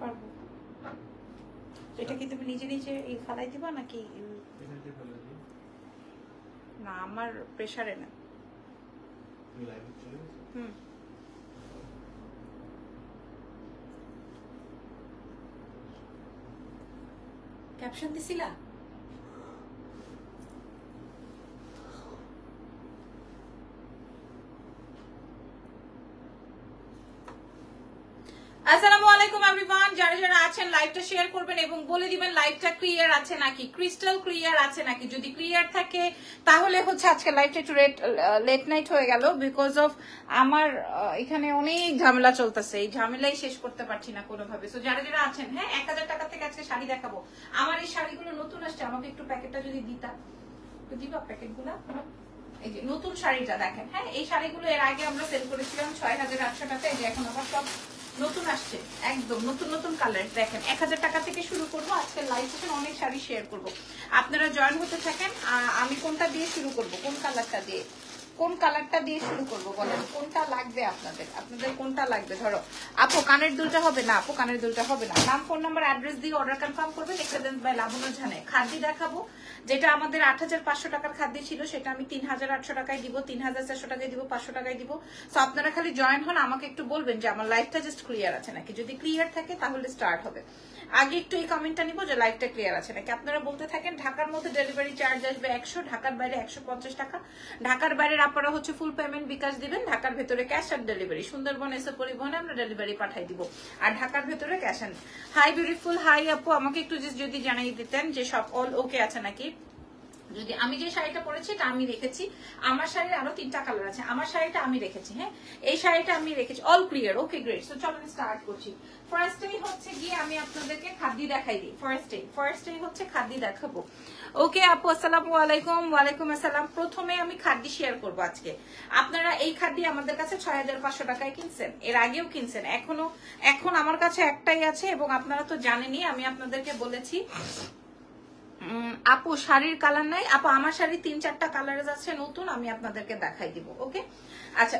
পারব। এটা কি তুমি নিজে নিজে এই ফালাই দিবা নাকি? না আমার প্রেসারে না। হুম। ক্যাপশন দিছিলা আসসালামু আলাইকুম এভরিওয়ান যারা যারা আছেন লাইভটা শেয়ার করবেন এবং বলে দিবেন লাইভটা ক্লিয়ার আছে নাকি ক্রিস্টাল ক্লিয়ার আছে নাকি। যদি ক্লিয়ার থাকে, তাহলে হচ্ছে আজকে লাইভটা একটু লেট লেট নাইট হয়ে গেল বিকজ অফ আমার এখানে অনেক ঝামেলা চলতেছে। এই ঝামেলাই শেষ করতে পারছি না কোনোভাবে। সো যারা যারা আছেন হ্যাঁ এক হাজার টাকা থেকে আজকে শাড়ি দেখাবো। আমার এই শাড়িগুলো নতুন আসছে, আমাকে একটু প্যাকেটটা যদি দিতা। একটু দিবা প্যাকেটগুলো এই যে নতুন শাড়িটা দেখেন হ্যাঁ এই শাড়িগুলো এর আগে আমরা সেল করেছিলাম ছয় হাজার আটশো টাকা এই যে এখন আবার সব নতুন আসছে, একদম নতুন নতুন কালার দেখেন, এক হাজার টাকা থেকে শুরু করব। আজকে লাইভ সেশন অনেক শাড়ি শেয়ার করব। আপনারা জয়েন হতে থাকেন আমি কোনটা দিয়ে শুরু করব? কোন কালারটা দিয়ে? কোন কালারটা দিয়ে শুরু করব বলেন? কোনটা লাগবে আপনাদের? আপনাদের কোনটা লাগবে? ধরো, আপু, কানের দুলটা হবে না, আপু, কানের দুলটা হবে না। নাম, ফোন নাম্বার, অ্যাড্রেস দিয়ে অর্ডার কনফার্ম করবেন এক্সেলেন্স বাই লাবণ্য ঝানে। খাদ্য দেখাবো, যেটা আমাদের আট হাজার পাঁচশো টাকার খাদ্য ছিল, সেটা আমি তিন হাজার আটশো টাকায় দিব, তিন হাজার চারশো টাকায় দিব, পাঁচশো টাকায় দিব। তো আপনারা খালি জয়েন হন, আমাকে একটু বলবেন যে আমার লাইফটা জাস্ট ক্লিয়ার আছে নাকি? যদি ক্লিয়ার থাকে, তাহলে স্টার্ট হবে। আগে একটু এই কমেন্টটা নিব যে লাইফটা ক্লিয়ার আছে নাকি? আপনারা বলতে থাকেন, ঢাকার মধ্যে ডেলিভারি চার্জ আসবে একশো, ঢাকার বাইরে একশো পঞ্চাশ টাকা। ঢাকার বাইরের আপনারা হচ্ছে ফুল পেমেন্ট বিকাশ দিবেন, ঢাকার ভেতরে ক্যাশ অন ডেলিভারি সুন্দরবন এসে পরিবহনে, আমরা ডেলিভারি পাঠাই দিব। আর ঢাকার ভেতরে cash on hi beautiful hi আপু, আমাকে একটু যদি জানিয়ে দিতেন যে সব অল ওকে আছে নাকি? যদি আমি যে শাড়িটা পরেছি, এটা আমি রেখেছি। আমার শাড়ির আরও তিনটা কালার আছে। আমার শাড়িটা আমি রেখেছি হ্যাঁ? এই শাড়িটা আমি রেখেছি। All clear okay great so চলো স্টার্ট করছি। ফার্স্টেই হচ্ছে গিয়ে আমি আপনাদেরকে খাদ্য দেখাই দিই। ফার্স্টেই ফার্স্টেই হচ্ছে খাদ্য দেখাবো। ওকে আপু, আসসালামু আলাইকুম। ওয়ালাইকুম আসসালাম। প্রথমে আমি খাদ্য শেয়ার করব আজকে। আপনারা এই খাদ্য আমাদের কাছে ছয় হাজার পাঁচশো টাকায় কিনছেন। এর আগেও কিনছেন। এখনও, এখন আমার কাছে একটাই আছে এবং আপনারা তো জানেনই, আমি আপনাদেরকে বলেছি আপু, শাড়ির কালার নাই। আপু, আমার শাড়ি তিন, চারটা কালার আছে, নতুন, আমি আপনাদেরকে দেখাই দিব ওকে আচ্ছা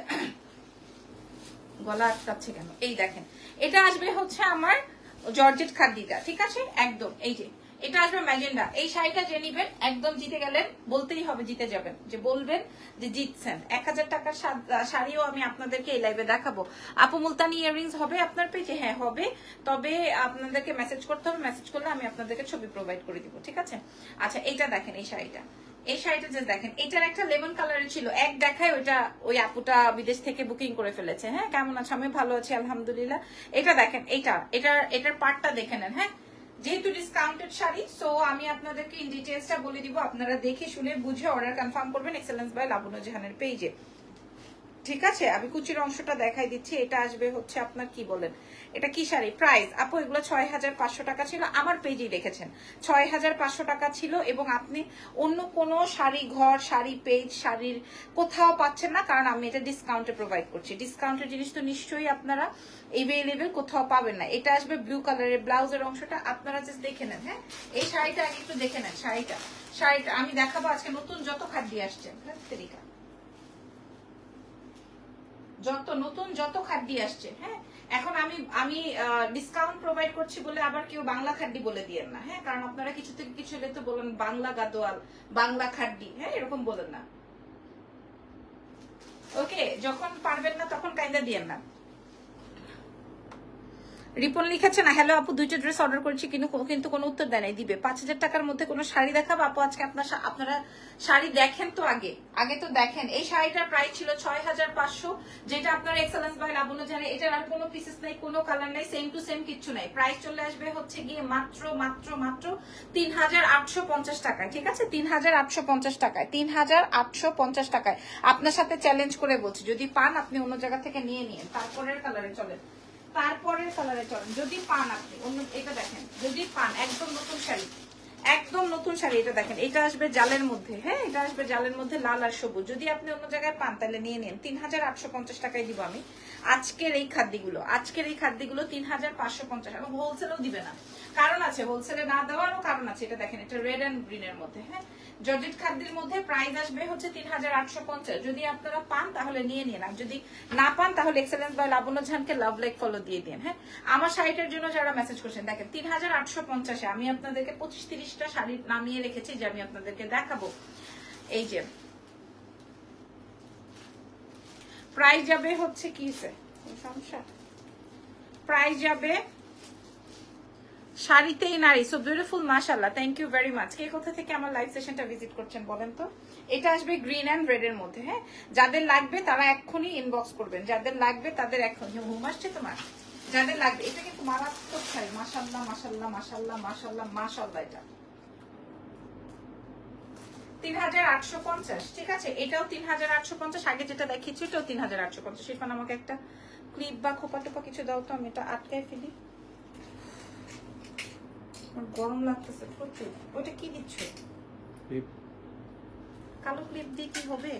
গলা আটকাচ্ছে কেন? এই দেখেন, এটা আসবে হচ্ছে আমার জর্জেট খাদ্যিটা ঠিক আছে? একদম, এই যে এটা আসবে ম্যাজেন্ডা। এই শাড়িটা যে নিবেন, একদম জিতে গেলেন, বলতেই হবে জিতে যাবেন। যে বলবেন যে জিতছেন। এক হাজার টাকার শাড়িও আমি আপনাদেরকে এই লাইভে দেখাবো। আপু মুলতানি ইয়াররিংস হবে আপনার পেজে হ্যাঁ হবে। তবে আপনাদেরকে মেসেজ করতে হবে। মেসেজ করলে আমি আপনাদেরকে ছবি প্রোভাইড করে দিব, ঠিক আছে? আচ্ছা এইটা দেখেন, এই শাড়িটা। এই শাড়িটা যে দেখেন। এটার একটা লেমন কালারের ছিল। এক দেখায় ওইটা ওই আপুটা বিদেশ থেকে বুকিং করে ফেলেছে। হ্যাঁ কেমন আছে? আমি ভালো আছি, আলহামদুলিল্লাহ। এটা দেখেন, এটা, এটার এটার পার্টটা দেখে নেন হ্যাঁ? যেহেতু ডিসকাউন্টেড শাড়ি সো আমি আপনাদেরকে ইন ডিটেলসটা বলে দিব। আপনারা দেখে শুনে বুঝে অর্ডার কনফার্ম করবেন এক্সেলেন্স বাই লাবণ্য জাহানের পেজে ঠিক আছে? আমি কুচির অংশটা দেখাই দিচ্ছি। এটা আসবে হচ্ছে আপনার কি বলেন? এটা কি শাড়ি? প্রাইস। আপু, এগুলো ছয় হাজার পাঁচশো টাকা ছিল। আমার পেজেই রেখেছেন ছয় হাজার পাঁচশো টাকা ছিল এবং আপনি অন্য কোনো শাড়ি, ঘর, শাড়ি, পেজ, শাড়ির কোথাও পাচ্ছেন না, কারণ আমি এটা ডিসকাউন্টে প্রোভাইড করছি। ডিসকাউন্টের জিনিস তো নিশ্চয়ই আপনারা এভেলেবেল কোথাও পাবেন না। এটা আসবে ব্লু কালারের ব্লাউজের অংশটা। আপনারা জাস্ট দেখে নেন হ্যাঁ? এই শাড়িটা আগে একটু দেখে নেন, শাড়িটা। শাড়িটা আমি দেখাবো। আজকে নতুন যত খাদ্য আসছে হ্যাঁ যত নতুন যত খাদ্য আসছে হ্যাঁ? এখন আমি আমি ডিসকাউন্ট প্রোভাইড করছি বলে আবার কেউ বাংলা খাদ্য বলে দিয়েন না হ্যাঁ? কারণ আপনারা কিছু থেকে কিছু হলে তো বলেন বাংলা গাদোয়াল, বাংলা খাদ্যি হ্যাঁ? এরকম বলেন না। ওকে, যখন পারবেন না তখন কাইন্দা দিয়েন না। রিপন লিখেছে, না হ্যালো আপু, দুইটা ড্রেস অর্ডার করেছি, কিন্তু কিন্তু কোনো উত্তর দেয় নাই দিবে। পাঁচ হাজার টাকার মধ্যে কোনো শাড়ি দেখাবো? আপু, আজকে আপনার আপনারা শাড়ি দেখেন তো আগে? আগে তো দেখেন। এই শাড়িটার প্রাইস ছিল ছয় হাজার পাঁচশো, যেটা আপনার এক্সেলেন্স বাই লাবণ্য জানে। এটার আর কোনো পিসেস নাই, কোনো কালার নাই সেম টু সেম কিচ্ছু নাই। প্রাইস চলে আসবে হচ্ছে গিয়ে মাত্র মাত্র মাত্র তিন হাজার আটশো পঞ্চাশ টাকায়, ঠিক আছে? তিন হাজার আটশো পঞ্চাশ টাকায়, তিন হাজার আটশো পঞ্চাশ টাকায়। আপনার সাথে চ্যালেঞ্জ করে বলছি, যদি পান আপনি অন্য জায়গা থেকে নিয়ে নিন, তারপরের কালারে চলেন। তারপরের কালারে চলেন। যদি পান আপনি, অন্য এটা দেখেন, যদি পান, একদম নতুন শাড়ি, একদম নতুন শাড়ি এটা দেখেন, এটা আসবে জালের মধ্যে হ্যাঁ এটা আসবে জালের মধ্যে লাল আর সবুজ। যদি আপনি অন্য জায়গায় পান, তাহলে নিয়ে নিন। তিন হাজার আটশো পঞ্চাশ টাকায় দিব আমি। আজকের এই খাদ্যগুলো, আজকের এই খাদ্যগুলো তিন হাজার পাঁচশো পঞ্চাশ এবং হোলসেলও দিবে না। কারণ আছে হোলসেলে না দেওয়ারও কারণ আছে, এটা দেখেন, এটা রেড অ্যান্ড গ্রিনের মধ্যে হ্যাঁ। জর্জেট খাদ্যের মধ্যে প্রাইস আসবে হচ্ছে তিন হাজার আটশো পঞ্চাশ। যদি আপনারা পান, তাহলে নিয়ে নিন। আর যদি না পান, তাহলে এক্সেলেন্স বাই লাবণ্য ঝানকে লাভ লাইক ফলো দিয়ে দিন হ্যাঁ? আমার শাড়িটার জন্য যারা মেসেজ করছেন, দেখেন, তিন হাজার আটশো পঞ্চাশে আমি আপনাদেরকে পঁচিশ তিরিশটা শাড়ি নামিয়ে রেখেছি, যে আমি আপনাদেরকে দেখাবো। এই যে প্রাইস যাবে হচ্ছে কি সমস্যা? প্রাইস যাবে শাড়িতেই নারী। সো বিউটিফুল মাশাল্লাহ থ্যাংক ইউ ভেরি মাচ কে কোথা থেকে আমার লাইভ সেশনটা ভিজিট করছেন বলেন তো? এটা আসবে গ্রিন অ্যান্ড রেড এর মধ্যে হ্যাঁ? যাদের লাগবে তারা এক্ষুনি ইনবক্স করবেন। যাদের লাগবে তাদের এখন ঘুম আসছে তোমার। যাদের লাগবে, এটা কিন্তু মারাত্মক শাড়ি মাশাল্লাহ মাশাল্লাহ মাশাল্লাহ মাশাল্লাহ মাশাল্লাহ এটা। তিন হাজার আটশো পঞ্চাশ, ঠিক আছে? এটাও তিন হাজার আটশো পঞ্চাশ, আগে যেটা দেখিয়েছি, এটাও তিন হাজার আটশো পঞ্চাশ। ইরফান, আমাকে একটা ক্লিপ বা খোপা টোপা কিছু দাও তো, আমি এটা আটকায় ফেলি। গরম লাগতেছে প্রচুর। ওটা কি দিচ্ছ? কালো ক্লিপ দিয়ে কি হবে?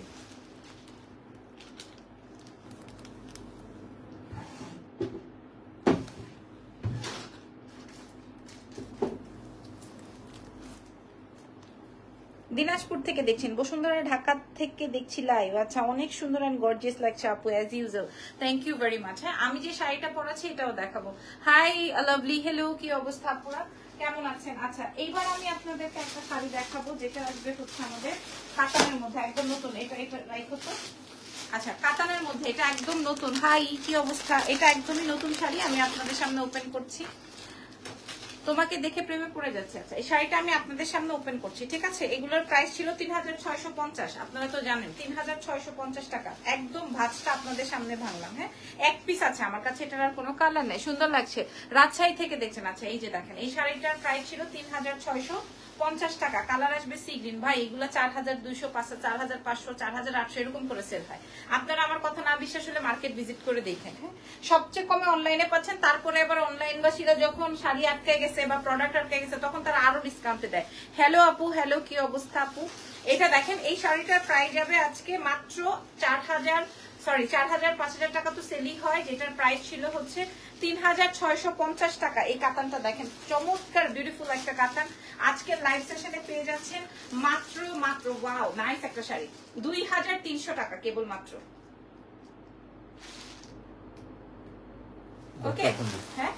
দিনাজপুর থেকে দেখছেন বসুন্ধরা ঢাকা থেকে দেখছি লাইভ আচ্ছা অনেক সুন্দর অ্যান্ড গর্জিয়াস লাগছে আপু as usual thank you very much হ্যাঁ আমি যে শাড়িটা পরাচ্ছি এটাও দেখাবো। হাই লাভলি হ্যালো কি অবস্থা আপুরা? কেমন আছেন? আচ্ছা এইবার আমি আপনাদেরকে একটা শাড়ি দেখাবো, যেটা আসবে হচ্ছে আমাদের কাতানের মধ্যে, একদম নতুন। এটা এটা রাইখো তো আচ্ছা কাতানের মধ্যে, এটা একদম নতুন। হাই, কি অবস্থা? এটা একদমই নতুন শাড়ি, আমি আপনাদের সামনে ওপেন করছি। তোমাকে দেখে প্রেমে পড়ে যাচ্ছে। আচ্ছা এই শাড়িটা আমি আপনাদের সামনে ওপেন করছি, ঠিক আছে? এগুলোর প্রাইস ছিল তিন হাজার ছয়শো পঞ্চাশ, আপনারা তো জানেন, তিন হাজার ছয়শো পঞ্চাশ টাকা। একদম ভাজটা আপনাদের সামনে ভাঙলাম হ্যাঁ? এক পিস আছে, আমার কাছে এটার আর কোনো কালার নেই, সুন্দর লাগছে। রাজশাহী থেকে দেখছেন আচ্ছা এই যে দেখেন, এই শাড়িটার প্রাইস ছিল তিন হাজার ছয়শো পঞ্চাশ টাকা, কালার আসবে সি গ্রিন ভাই, এগুলো চার হাজার দুইশো, পাঁচশো, চার হাজার পাঁচশো, চার হাজার আটশো, এরকম করে সেল হয়। আপনারা আমার কথা না বিশ্বাস হলে মার্কেট ভিজিট করে দেখেন হ্যাঁ? সবচেয়ে কমে অনলাইনে পাচ্ছেন, তারপরে এবার অনলাইন বাসীরা যখন শাড়ি আটকে গেছে বা প্রোডাক্ট আটকে গেছে, তখন তারা আরও ডিসকাউন্টে দেয়। হ্যালো আপু হ্যালো কি অবস্থা আপু? এটা দেখেন, এই শাড়িটার প্রাইস যাবে আজকে মাত্র চার হাজার সরি চার হাজার পাঁচ হাজার টাকা তো সেলিং হয় যেটার প্রাইস ছিল হচ্ছে তিন হাজার ছয়শো পঞ্চাশ টাকা। এই কাতানটা দেখেন চমৎকার বিউটিফুল একটা কাতান। আজকের লাইভ সেশনে পেয়ে যাচ্ছেন মাত্র মাত্র ওয়াও নাইস একটা শাড়ি। দুই হাজার তিনশো টাকা কেবল মাত্র। ওকে হ্যাঁ?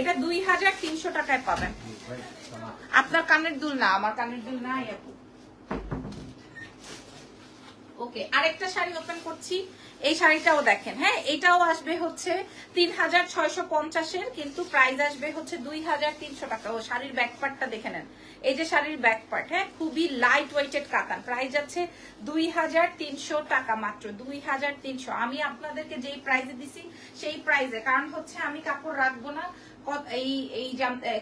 এটা দুই হাজার তিনশো টাকায় পাবেন। আপনার কানের দুল না আমার কানের দুল নাই আপু। ওকে, আরেকটা শাড়ি ওপেন করছি। এই শাড়িটাও দেখেন হ্যাঁ এটাও আসবে হচ্ছে তিন হাজার ছয়শো পঞ্চাশের, কিন্তু প্রাইস আসবে হচ্ছে দুই হাজার তিনশো টাকা। ও শাড়ির ব্যাকপার্টটা দেখে নেন। এই যে শাড়ির ব্যাকপার্ট হ্যাঁ খুবই লাইট ওয়েটেড কাতান। প্রাইস আছে দুই হাজার তিনশো টাকা মাত্র দুই হাজার তিনশো। আমি আপনাদেরকে যেই প্রাইসে দিছি, সেই প্রাইসে কারণ হচ্ছে আমি কাপড় রাখব না এই এই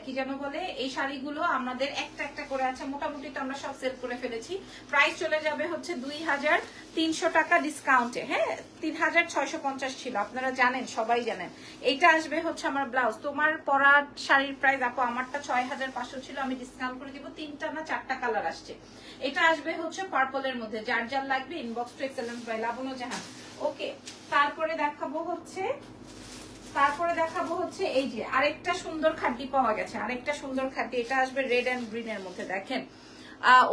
কি যেন বলে, এই শাড়িগুলো আমাদের একটা একটা করে আছে। মোটামুটি তো আমরা সব সেল করে ফেলেছি। প্রাইস চলে যাবে হচ্ছে দুই হাজার তিনশো টাকা ডিসকাউন্টে হ্যাঁ তিন হাজার ছয়শো পঞ্চাশ ছিল। আপনারা জানেন, সবাই জানেন। এইটা আসবে হচ্ছে আমার ব্লাউজ তোমার পরা শাড়ির প্রাইস আপু, আমারটা ছয় হাজার পাঁচশো ছিল, আমি ডিসকাউন্ট করে দিব। তিনটা না চারটা কালার আসছে। এটা আসবে হচ্ছে পার্পলের মধ্যে। যার যার লাগবে inbox to excellence by Labonno Jahan. Okay তারপরে দেখাবো হচ্ছে তারপরে দেখাবো হচ্ছে এই যে আরেকটা সুন্দর খাড্ডি পাওয়া গেছে। আরেকটা সুন্দর খাড্ডি এটা আসবে রেড অ্যান্ড গ্রিন এর মধ্যে, দেখেন।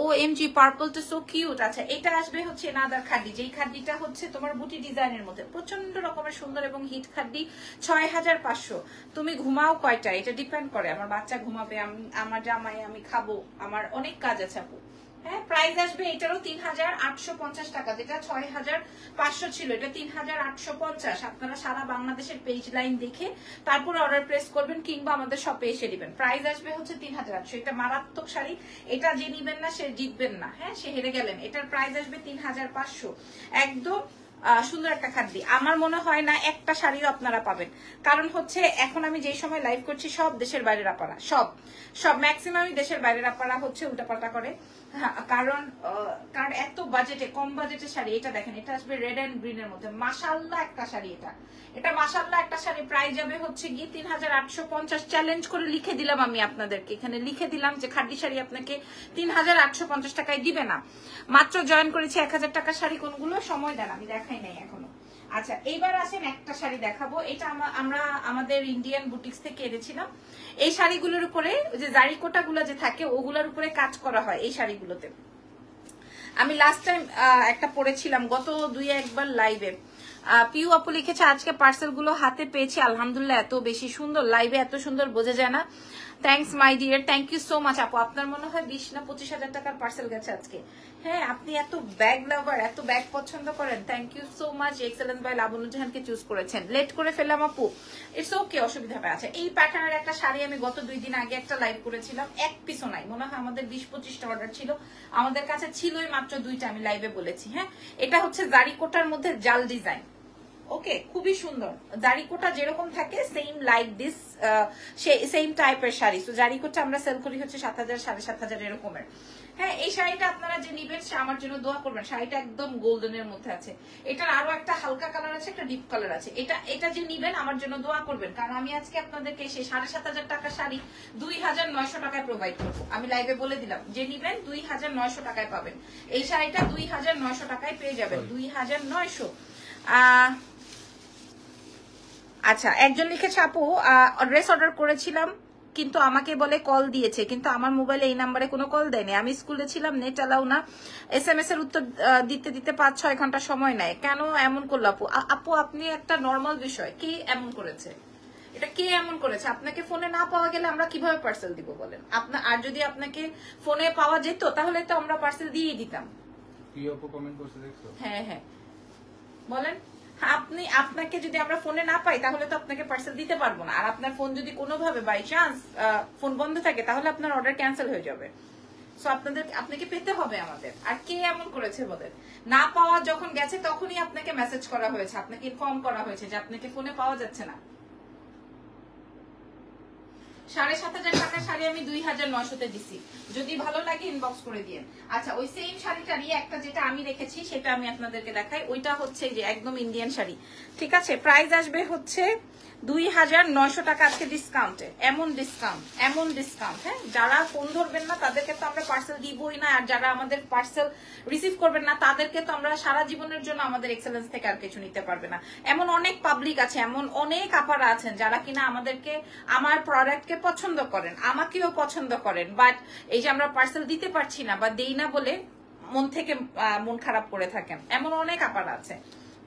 ও এম জি পার্পল তো সো কিউট আচ্ছা এটা আসবে হচ্ছে নাদার খাড্ডি যেই খাড্ডিটা হচ্ছে তোমার বুটি ডিজাইনের মধ্যে। প্রচণ্ড রকমের সুন্দর এবং হিট খাড্ডি ছয় হাজার পাঁচশো। তুমি ঘুমাও কয়টা এটা ডিপেন্ড করে। আমার বাচ্চা ঘুমাবে আমার জামাই, আমি খাব। আমার অনেক কাজ আছে আপু। হ্যাঁ প্রাইস আসবে এটারও তিন হাজার আটশো পঞ্চাশ টাকা, যেটা ছয় হাজার পাঁচশো ছিল, এটা তিন হাজার আটশো পঞ্চাশ। আপনারা সারা বাংলাদেশের পেজ লাইন দেখে তারপর অর্ডার প্রেস করবেন কিংবা আমাদের শপে এসে দিবেন প্রাইস আসবে হচ্ছে তিন হাজার আটশো। এটা মারাত্মক শাড়ি, এটা যে নিবেন না, সে জিতবেন না। হ্যাঁ সে হেরে গেলেন। এটার প্রাইস আসবে তিন হাজার পাঁচশো। একদম সুন্দর একটা খাদ্য। আমার মনে হয় না একটা শাড়িও আপনারা পাবেন। কারণ হচ্ছে, এখন আমি যে সময় লাইভ করছি, সব দেশের বাইরের আপারা সব। সব ম্যাক্সিমামই দেশের বাইরের আপারা হচ্ছে উল্টাপাল্টা করে। কারণ কারণ এত বাজেটে কম বাজেটে শাড়ি, এটা দেখেন, এটা আসবে রেড অ্যান্ড গ্রিন এর মধ্যে। মাসাল্লাহ একটা শাড়ি এটা। এটা মাসাল্লাহ একটা শাড়ি। প্রাইস যাবে হচ্ছে গিয়ে তিন হাজার আটশো পঞ্চাশ। চ্যালেঞ্জ করে লিখে দিলাম আমি আপনাদেরকে। এখানে লিখে দিলাম যে খাড্ডি শাড়ি আপনাকে তিন হাজার আটশো পঞ্চাশ টাকায় দিবে না। মাত্র জয়েন করেছি এক হাজার টাকার শাড়ি। কোনগুলো? সময় দেন, আমি দেখাই নাই এখনও। আচ্ছা এইবার আসেন একটা শাড়ি দেখাবো। এটা আমরা আমাদের ইন্ডিয়ান বুটিক্স থেকে এনেছিলাম। এই শাড়িগুলোর উপরে যে জারিকোটা গুলো যে থাকে, ওগুলোর উপরে কাজ করা হয়। এই শাড়িগুলো। শাড়িগুলোতে আমি লাস্ট টাইম একটা পড়েছিলাম, গত দুই একবার লাইভে পিউ আপু লিখেছে, আজকে পার্সেলগুলো হাতে পেয়েছি, আলহামদুলিল্লাহ এত বেশি সুন্দর। লাইভে এত সুন্দর বোঝা যায় না। Thanks my dear thank you so much আপু। আপনার মনে হয় বিশ না পঁচিশ হাজার টাকার পার্সেল গেছে আজকে? হ্যাঁ আপনি এত ব্যাগ লাভার এত ব্যাগ পছন্দ করেন। Thank you so much excellence by লাবনুজাহানকে choose করেছেন। লেট করে ফেললাম আপু। ইটস ওকে অসুবিধা হবে আচ্ছা এই প্যাটার্নের একটা শাড়ি আমি গত দুই দিন আগে একটা লাইভ করেছিলাম। এক পিসও নাই। মনে হয় আমাদের বিশ পঁচিশটা অর্ডার ছিল। আমাদের কাছে ছিলই মাত্র দুইটা, আমি লাইভে বলেছি হ্যাঁ? এটা হচ্ছে জারিকোটার মধ্যে জাল ডিজাইন ওকে খুবই সুন্দর। জারিকোটা যেরকম থাকে সেম লাইক দিস সেম টাইপের শাড়ি। তো জারিকোটা আমরা সেল করি হচ্ছে সাত হাজার, সাড়ে সাত হাজার এরকমের। হ্যাঁ এই শাড়িটা আপনারা যে নিবেন, সে আমার জন্য দোয়া করবেন। শাড়িটা একদম গোল্ডেনের মধ্যে আছে। এটার আরও একটা হালকা কালার আছে, একটা ডিপ কালার আছে। এটা এটা যে নিবেন, আমার জন্য দোয়া করবেন। কারণ আমি আজকে আপনাদেরকে সেই সাড়ে সাত হাজার টাকা শাড়ি দুই হাজার নয়শো টাকায় প্রোভাইড করব। আমি লাইভে বলে দিলাম, যে নিবেন, দুই হাজার নয়শো টাকায় পাবেন। এই শাড়িটা দুই হাজার নয়শো টাকায় পেয়ে যাবেন। দুই হাজার নয়শো। আচ্ছা একজন লিখেছে, আপু ড্রেস অর্ডার করেছিলাম। কিন্তু আমাকে বলে কল দিয়েছে কিন্তু আমার মোবাইলে এই নাম্বারে কোনো কল দেয়নি। আমি স্কুলে ছিলাম নেট অ্যালাউ না। এস এম এস এর উত্তর দিতে দিতে পাঁচ ছয় ঘণ্টা সময় নেয়। কেন এমন করল আপু? আপু আপনি একটা নর্মাল বিষয়। কি এমন করেছে? এটা কে এমন করেছে? আপনাকে ফোনে না পাওয়া গেলে আমরা কীভাবে পার্সেল দিব বলেন? আপনার আর যদি আপনাকে ফোনে পাওয়া যেত তাহলে তো আমরা পার্সেল দিয়েই দিতাম। হ্যাঁ হ্যাঁ। বলেন। আপনি, আপনাকে যদি আমরা ফোনে না পাই, তাহলে তো আপনাকে পার্সেল দিতে পারব না। আর আপনার ফোন যদি কোনোভাবে বাই চান্স ফোন বন্ধ থাকে, তাহলে আপনার অর্ডার ক্যান্সেল হয়ে যাবে। সো আপনাদের, আপনাকে পেতে হবে আমাদের। আর কে এমন করেছে বলেন? না পাওয়া যখন গেছে, তখনই আপনাকে মেসেজ করা হয়েছে, আপনাকে ইনফর্ম করা হয়েছে যে আপনাকে ফোনে পাওয়া যাচ্ছে না। সাড়ে সাত হাজার টাকার শাড়ি আমি দুই হাজার নয়শোতে দিছি। যদি ভালো লাগে ইনবক্স করে দিয়ে। আচ্ছা ওই সেম শাড়িটারই একটা যেটা আমি রেখেছি, সেটা আমি আপনাদেরকে দেখাই। ওইটা হচ্ছে যে একদম ইন্ডিয়ান শাড়ি। ঠিক আছে? প্রাইস আসবে হচ্ছে দুই হাজার নয়শো টাকা আজকে ডিসকাউন্টে এমন ডিসকাউন্ট এমন ডিসকাউন্ট হ্যাঁ? যারা ফোন ধরবেন না, তাদেরকে তো আমরা পার্সেল দিবই না, আর যারা আমাদের পার্সেল রিসিভ করবেন না, তাদেরকে তো আমরা সারা জীবনের জন্য আমাদের এক্সেলেন্স থেকে আর কিছু নিতে পারবে না। এমন অনেক পাবলিক আছে, এমন অনেক আপারা আছেন যারা কিনা আমাদেরকে, আমার প্রোডাক্টকে পছন্দ করেন, আমাকেও পছন্দ করেন বাট এই যে আমরা পার্সেল দিতে পারছি না, বা দেই না বলে মন থেকে মন খারাপ করে থাকেন, এমন অনেক আপারা আছে।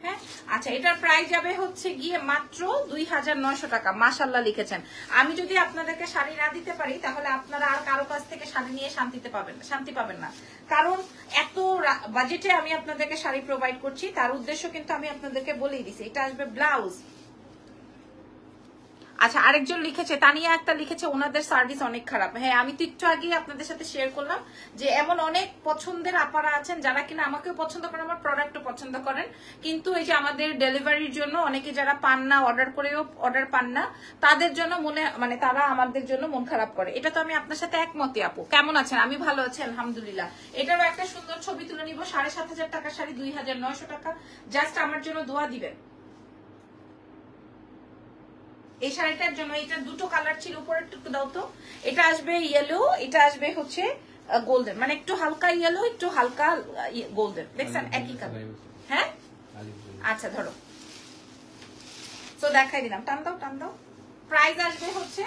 হ্যাঁ? আচ্ছা এটার প্রাইস যাবে হচ্ছে গিয়ে মাত্র দুই হাজার নয়শো টাকা। মাসাল্লাহ লিখেছেন। আমি যদি আপনাদেরকে শাড়ি না দিতে পারি, তাহলে আপনারা আর কারও কাছ থেকে শাড়ি নিয়ে শান্তিতে পাবেন, শান্তি পাবেন না। কারণ এত বাজেটে আমি আপনাদেরকে শাড়ি প্রোভাইড করছি, তার উদ্দেশ্য কিন্তু আমি আপনাদেরকে বলেই দিছি। এটা আসবে ব্লাউজ আচ্ছা আরেকজন লিখেছে, তানিয়া একটা লিখেছে, ওনাদের সার্ভিস অনেক খারাপ। হ্যাঁ আমি তো একটু আগেই আপনাদের সাথে শেয়ার করলাম যে এমন অনেক পছন্দের আপারা আছেন যারা কিনা আমাকেও পছন্দ করেন, আমার প্রোডাক্টও পছন্দ করেন। কিন্তু এই যে আমাদের ডেলিভারির জন্য অনেকে যারা পান না অর্ডার করেও অর্ডার পান না, তাদের জন্য মনে মানে তারা আমাদের জন্য মন খারাপ করে। এটা তো আমি আপনার সাথে একমতই, আপু। কেমন আছেন? আমি ভালো আছি, আলহামদুলিল্লাহ। এটারও একটা সুন্দর ছবি তুলে নিব, সাড়ে সাত হাজার টাকা শাড়ি, দুই হাজার নয়শো টাকা। জাস্ট আমার জন্য দোয়া দিবেন। এই শাড়িটার জন্য এটা দুটো কালার ছিল উপরে একটু দাও তো। এটা আসবে ইয়েলো এটা আসবে হচ্ছে গোল্ডেন মানে একটু হালকা ইয়েলো একটু হালকা গোল্ডেন দেখছেন? একই কালার হ্যাঁ? আচ্ছা ধরো। তো দেখাই দিলাম। টান দাও টান দাও। প্রাইস আসবে হচ্ছে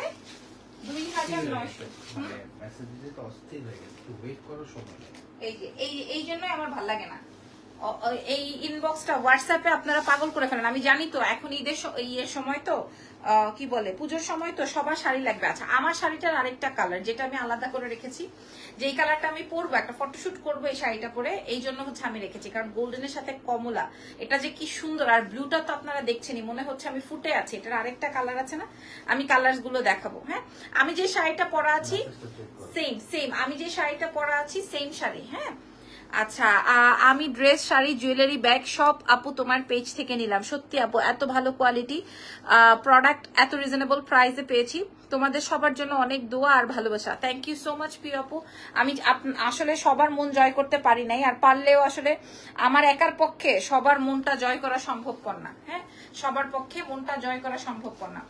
দুই হাজার নয়শো। মানে। এই জন্যই আমার ভালো লাগে না। এই ইনবক্সটা হোয়াটসঅ্যাপে আপনারা পাগল করে ফেলেন। আমি জানি তো এখন ঈদের ইয়ের সময় তো। কি বলে পুজোর সময় তো সবার শাড়ি লাগবে। আচ্ছা আমার শাড়িটার আরেকটা কালার যেটা আমি আলাদা করে রেখেছি যেই কালারটা আমি পরবো একটা ফটোশুট করব এই শাড়িটা পরে এই জন্য হচ্ছে আমি রেখেছি। কারণ গোল্ডেনের সাথে কমলা এটা যে কি সুন্দর আর ব্লুটা তো আপনারা দেখছেনই মনে হচ্ছে আমি ফুটে আছি এটার আরেকটা কালার আছে না? আমি কালারগুলো দেখাবো হ্যাঁ? আমি যে শাড়িটা পরা আছি। সেম সেম আমি যে শাড়িটা পরা আছি সেম শাড়ি হ্যাঁ? আচ্ছা আমি ড্রেস, শাড়ি, জুয়েলারি, ব্যাগ সব আপু তোমার পেজ থেকে নিলাম। সত্যি আপু, এত ভালো কোয়ালিটি প্রোডাক্ট এত রিজনেবল প্রাইসে পেয়েছি। তোমাদের সবার জন্য অনেক দোয়া আর ভালোবাসা। থ্যাংক ইউ সো মাচ প্রিয় আপু। আমি আসলে সবার মন জয় করতে পারি নাই, আর পারলেও আসলে আমার একার পক্ষে সবার মনটা জয় করা সম্ভবপর না হ্যাঁ? সবার পক্ষে মনটা জয় করা সম্ভবপর না।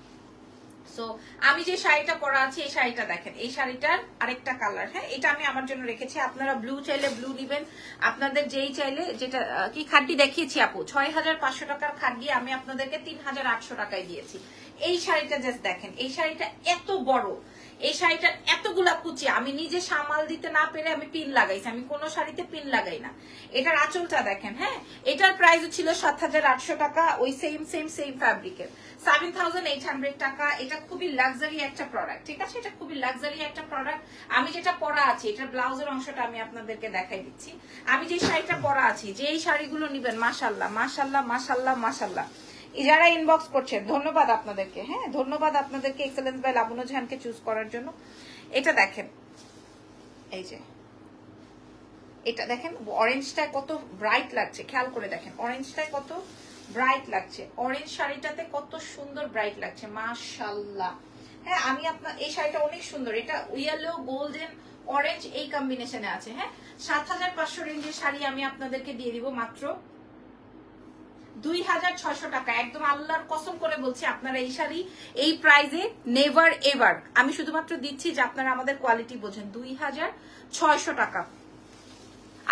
সো আমি যে শাড়িটা পরা আছে, এই শাড়িটা দেখেন। এই শাড়িটার আরেকটা কালার হ্যাঁ? এটা আমি আমার জন্য রেখেছি। আপনারা ব্লু চাইলে ব্লু নিবেন। আপনাদের যেই চাইলে, যেটা কি খাড্ডি দেখিয়েছি আপু? ছয় হাজার পাঁচশো টাকার খাড্ডি আমি আপনাদেরকে তিন হাজার আটশো টাকায় দিয়েছি। এই শাড়িটা জাস্ট দেখেন। এই শাড়িটা এত বড়। এই শাড়িটার এতগুলা কুচি, আমি নিজে সামাল দিতে না পেরে আমি পিন লাগাইছি, আমি কোনো শাড়িতে পিন লাগাই না। এটার আঁচলটা দেখেন হ্যাঁ? এটার প্রাইস ছিল সাত হাজার আটশো টাকা, ওই সেম সেম সেম ফ্যাব্রিকের সেভেন থাউজেন্ড এইট হান্ড্রেড টাকা, এটা খুবই লাক্সারি একটা প্রোডাক্ট ঠিক আছে? এটা খুবই লাক্সারি একটা প্রোডাক্ট আমি যেটা পরা আছি, এটার ব্লাউজের অংশটা আমি আপনাদেরকে দেখাই দিচ্ছি। আমি যে শাড়িটা পরা আছি যে এই শাড়িগুলো নিবেন মাসাল্লাহ মাসাল্লাহ মাসাল্লাহ মাসাল্লাহ যারা ইনবক্স করছেন। ধন্যবাদ আপনাদেরকে হ্যাঁ? ধন্যবাদ আপনাদেরকে এক্সেলেন্স বাই লাবণ্য ঝানকে চুজ করার জন্য। এটা দেখেন, এই যে, এটা দেখেন অরেঞ্জটায় কত ব্রাইট লাগছে, খেয়াল করে দেখেন অরেঞ্জটায় কত ব্রাইট লাগছে অরেঞ্জ শাড়িটাতে কত সুন্দর ব্রাইট লাগছে মাশাল্লাহ হ্যাঁ আমি আপনার, এই শাড়িটা অনেক সুন্দর, এটা ইয়েলো গোল্ডেন অরেঞ্জ এই কম্বিনেশনে আছে হ্যাঁ? সাত হাজার পাঁচশো রেঞ্জের শাড়ি আমি আপনাদেরকে দিয়ে দিব মাত্র দুই হাজার ছয়শো টাকা। একদম আল্লাহর কসম করে বলছি আপনারা এই শাড়ি এই প্রাইজে নেভার এভার আমি শুধুমাত্র দিচ্ছি যে আপনারা আমাদের কোয়ালিটি বোঝেন। দুই হাজার ছয়শো টাকা।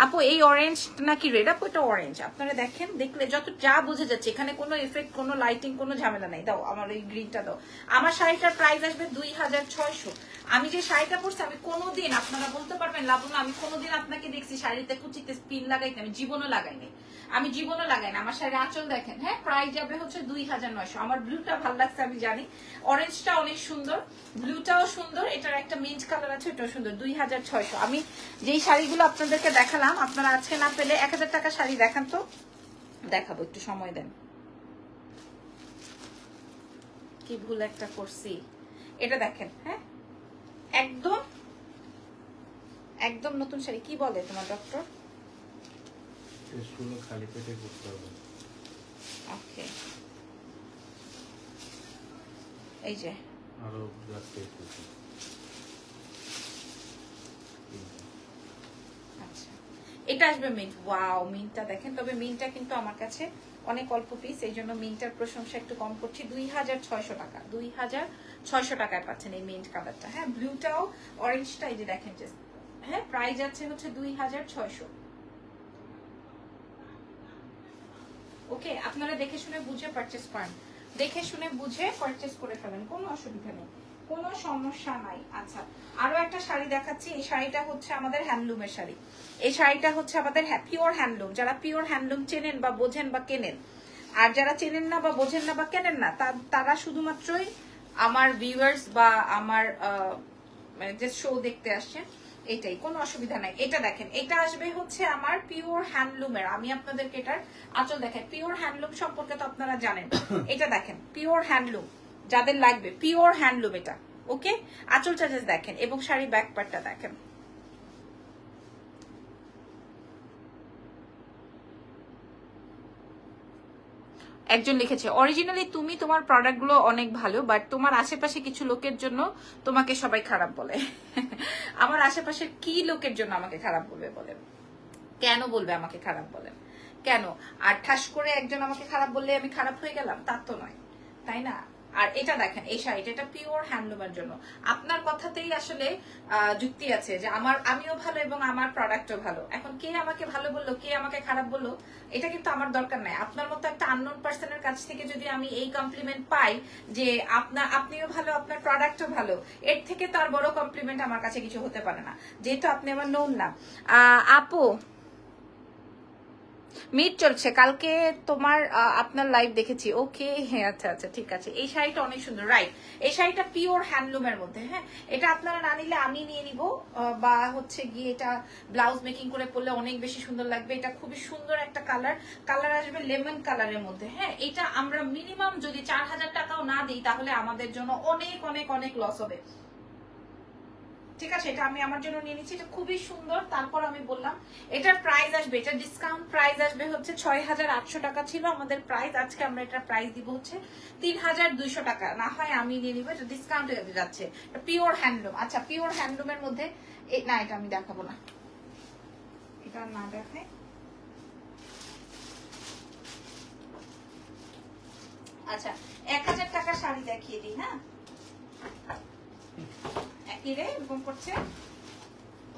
আপু, এই অরেঞ্জ নাকি রেড আপু, এটা অরেঞ্জ আপনারা দেখেন, দেখলে যত যা বোঝা যাচ্ছে, এখানে কোনো এফেক্ট কোনো লাইটিং কোনো ঝামেলা নাই। দাও, আমার এই গ্রিনটা দাও। আমার শাড়িটার প্রাইস আসবে দুই হাজার ছয়শো। আমি যে শাড়িটা পরছি, আমি কোনোদিন, আপনারা বলতে পারবেন লাবণ্য আমি কোনোদিন আপনাকে দেখছি শাড়িতে, কুচিতে স্পিন লাগাইতে আমি জীবনও লাগাইনি আমি জীবনও লাগাই না আমার শাড়ির আঁচল দেখেন হ্যাঁ প্রাইস যাবে হচ্ছে দুই হাজার নয়শো। আমার ব্লুটা ভালো লাগছে, আমি জানি। অরেঞ্জটা অনেক সুন্দর, ব্লুটাও সুন্দর, এটার একটা মিন্ট কালার আছে এটাও সুন্দর, দুই হাজার ছয়শো। আমি যেই শাড়িগুলো আপনাদেরকে দেখালাম, আপনারা আজকে না পেলে এক হাজার টাকা শাড়ি দেখান তো। দেখাবো, একটু সময় দেন। কি ভুল একটা করছি। এটা দেখেন হ্যাঁ একদম একদম নতুন শাড়ি। কি বলে তোমার ডক্টর টেস্টগুলো খালি পেটে করতে হবে। ওকে। এই যে। আরও ব্লাড টেস্ট করতে আচ্ছা। এটা আসবে মিন্ট। ওয়াও মিন্টটা দেখেন। তবে মিন্টটা কিন্তু আমার কাছে অনেক অল্প পিস এই জন্য মিন্টটার প্রশংসা একটু কম করছি। দুই হাজার ছয়শো টাকা দুই হাজার ছয়শো টাকায় পাচ্ছেন এই মিন্ট কালারটা হ্যাঁ ব্লুটাও অরেঞ্জটা এই যে দেখেন যে হ্যাঁ প্রাইস আছে হচ্ছে দুই হাজার ছয়শো। ওকে আপনারা দেখে শুনে বুঝে পারচেস করেন। দেখে শুনে বুঝে পারচেস করে ফেলেন, কোনো অসুবিধা নেই। কোনো সমস্যা নাই। আচ্ছা আরও একটা শাড়ি দেখাচ্ছি। এই শাড়িটা হচ্ছে আমাদের হ্যান্ডলুমের শাড়ি। এই শাড়িটা হচ্ছে আমাদের পিওর হ্যান্ডলুম যারা পিওর হ্যান্ডলুম চেনেন বা বোঝেন বা কেনেন, আর যারা চেনেন না বা বোঝেন না বা কেনেন না তারা শুধুমাত্রই আমার ভিউয়ার্স বা আমার মানে যে শো দেখতে আসছেন এটাই কোনো অসুবিধা নাই। এটা দেখেন এটা আসবে হচ্ছে আমার পিওর হ্যান্ডলুমের আমি আপনাদেরকে এটার আচল দেখেন পিওর হ্যান্ডলুম সম্পর্কে তো আপনারা জানেন। এটা দেখেন পিওর হ্যান্ডলুম যাদের লাগবে পিওর হ্যান্ডলুম এটা ওকে আচল চার্জেস দেখেন এবং শাড়ি ব্যাক পার্টটা দেখেন। একজন লিখেছে অরিজিনালি তুমি তোমার প্রোডাক্টগুলো অনেক ভালো বাট তোমার আশেপাশে কিছু লোকের জন্য তোমাকে সবাই খারাপ বলে। আমার আশেপাশের কি লোকের জন্য আমাকে খারাপ বলবে বলে? কেন বলবে আমাকে খারাপ বলেন কেন? আর ঠাস করে একজন আমাকে খারাপ বললে আমি খারাপ হয়ে গেলাম? তার তো নয়। তাই না? আর এটা দেখেন, এই শাড়িটা এটা পিওর হ্যান্ডলুমের জন্য। আপনার কথাতেই আসলে যুক্তি আছে যে আমার, আমিও ভালো এবং আমার প্রোডাক্টও ভালো। এখন কে আমাকে ভালো বলল, কে আমাকে খারাপ বলল, এটা কিন্তু আমার দরকার নাই। আপনার মতো একটা আননোন পার্সনের কাছ থেকে যদি আমি এই কমপ্লিমেন্ট পাই যে আপনার আপনিও ভালো, আপনার প্রোডাক্টও ভালো, এর থেকে তার বড় কমপ্লিমেন্ট আমার কাছে কিছু হতে পারে না। যেহেতু আপনি আমার নোন না। আপু মিট চলছে। কালকে তোমার আপনার লাইভ দেখেছি। ওকে হ্যাঁ আচ্ছা আচ্ছা ঠিক আছে। এই শাড়িটা অনেক সুন্দর রাইট এই শাড়িটা পিওর হ্যান্ডলুমের মধ্যে হ্যাঁ। এটা আপনারা না নিলে আমি নিয়ে নিব বা হচ্ছে গিয়ে এটা ব্লাউজ মেকিং করে পরলে অনেক বেশি সুন্দর লাগবে। এটা খুবই সুন্দর একটা কালার কালার আসবে লেমন কালারের মধ্যে হ্যাঁ। এটা আমরা মিনিমাম যদি চার হাজার টাকাও না দিই, তাহলে আমাদের জন্য অনেক অনেক অনেক লস হবে। ঠিক আছে, এটা আমি আমার জন্য নিয়ে নিচ্ছি, এটা খুবই সুন্দর, তারপর আমি বললাম, এটার প্রাইস আসবে এটা ডিসকাউন্ট প্রাইস আসবে হচ্ছে ছয় হাজার আটশো টাকা ছিল, আমাদের প্রাইস আজকে আমরা এটার প্রাইস দিব হচ্ছে তিন হাজার দুইশো টাকা, না হয় আমি নিয়ে নিবো, এটা ডিসকাউন্ট যাচ্ছে পিওর হ্যান্ডলুম আচ্ছা পিওর হ্যান্ডলুমের মধ্যে না, এটা আমি দেখাবো না, এটা না দেখাই আচ্ছা এক হাজার টাকা শাড়ি দেখিয়ে দিই হ্যাঁ? একই রে এরকম করছে।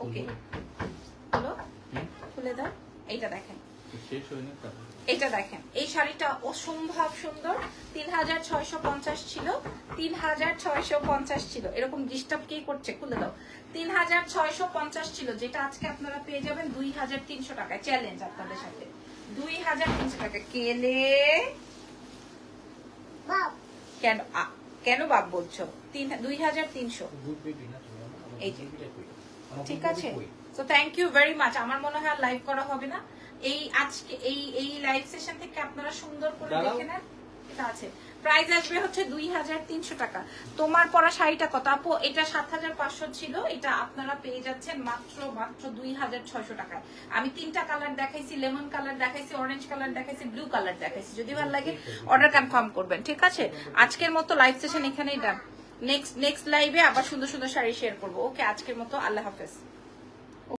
ওকে হলো? খুলে দাও। এইটা দেখেন। এটা দেখেন। এই শাড়িটা অসম্ভব সুন্দর। তিন হাজার ছয়শো পঞ্চাশ ছিল। তিন হাজার ছয়শো পঞ্চাশ ছিল। এরকম ডিস্টার্ব কি করছে? খুলে দাও। তিন হাজার ছয়শো পঞ্চাশ ছিল যেটা আজকে আপনারা পেয়ে যাবেন দুই হাজার তিনশো টাকায়। চ্যালেঞ্জ আপনাদের সাথে। দুই হাজার তিনশো টাকা কেলে? কেন? কেন বাপ বলছো? দুই হাজার তিনশো। এই যে। ঠিক আছে? তো থ্যাংক ইউ ভেরি মাচ আমার মনে হয় লাইভ করা হবে না। এই আজকে এই এই লাইভ সেশন থেকে আপনারা সুন্দর করে দেখে নেন। এটা আছে। প্রাইস আসবে হচ্ছে দুই হাজার তিনশো টাকা। তোমার পরা শাড়িটা কত? আপু, এটা সাত হাজার পাঁচশো ছিল, এটা আপনারা পেয়ে যাচ্ছেন মাত্র মাত্র দুই হাজার ছয়শো টাকায়। আমি তিনটা কালার দেখাইছি লেমন কালার দেখাইছি অরেঞ্জ কালার দেখাইছি ব্লু কালার দেখাইছি। যদি ভালো লাগে অর্ডার কনফার্ম করবেন, ঠিক আছে? আজকের মতো লাইভ সেশন এখানেই ডান নেক্সট নেক্সট লাইভে আবার সুন্দর সুন্দর শাড়ি শেয়ার করব। ওকে আজকের মতো আল্লাহ হাফেজ।